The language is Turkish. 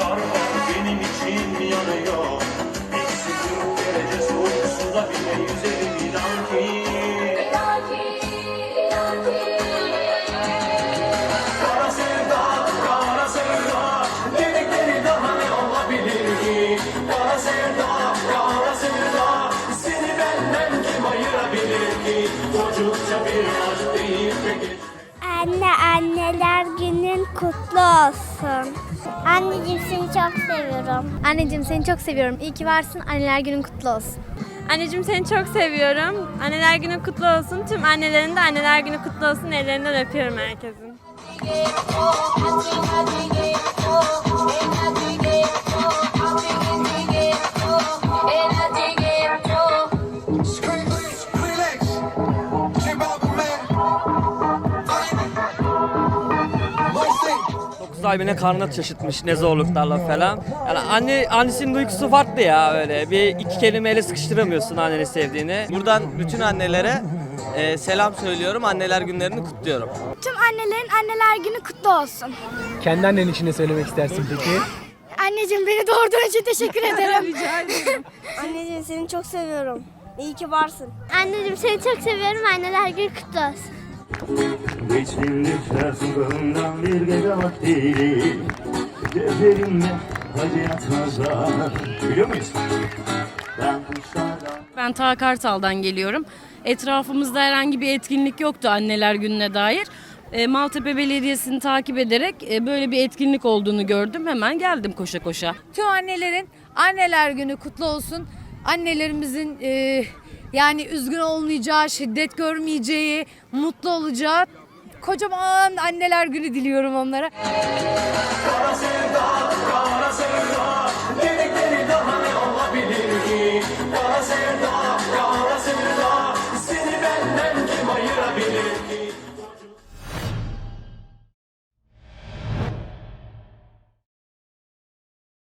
barbar benim için yanıyor. Eksi derece soğuk suda bile yüzerim inan ki. Kara sevda, kara sevda Dedikleri daha ne olabilir ki? Kara sevda, kara sevda Seni benden kim ayırabilir ki? Çocukça bir aşk Anne anneler günün kutlu olsun. Anneciğim seni çok seviyorum. Anneciğim seni çok seviyorum. İyi ki varsın. Anneler günün kutlu olsun. Anneciğim seni çok seviyorum. Anneler günü kutlu olsun. Tüm annelerin de anneler günü kutlu olsun. Ellerinden öpüyorum herkesin. Beni karnına taşıtmış ne zorluklarla falan. Yani anne annesinin duygusu farklı ya öyle. Bir iki kelimeyle sıkıştıramıyorsun anneni sevdiğini. Buradan bütün annelere e, selam söylüyorum. Anneler günlerini kutluyorum. Tüm annelerin anneler günü kutlu olsun. Kendi annen için ne söylemek istersin peki? Anneciğim beni doğurduğun için teşekkür ederim. Rica ederim. Anneciğim seni çok seviyorum. İyi ki varsın. Anneciğim seni çok seviyorum. Anneler günü kutlu olsun. Geçtim düşler sokağından bir gece vakti Gözlerimle acı yatmazlar Biliyor muyuz? Ben kuşlardan Ben ta Kartal'dan geliyorum. Etrafımızda herhangi bir etkinlik yoktu anneler gününe dair. E, Maltepe Belediyesi'ni takip ederek e, böyle bir etkinlik olduğunu gördüm. Hemen geldim koşa koşa. Tüm annelerin anneler günü kutlu olsun. Annelerimizin e, yani üzgün olmayacağı, şiddet görmeyeceği, mutlu olacağı kocaman anneler günü diliyorum onlara.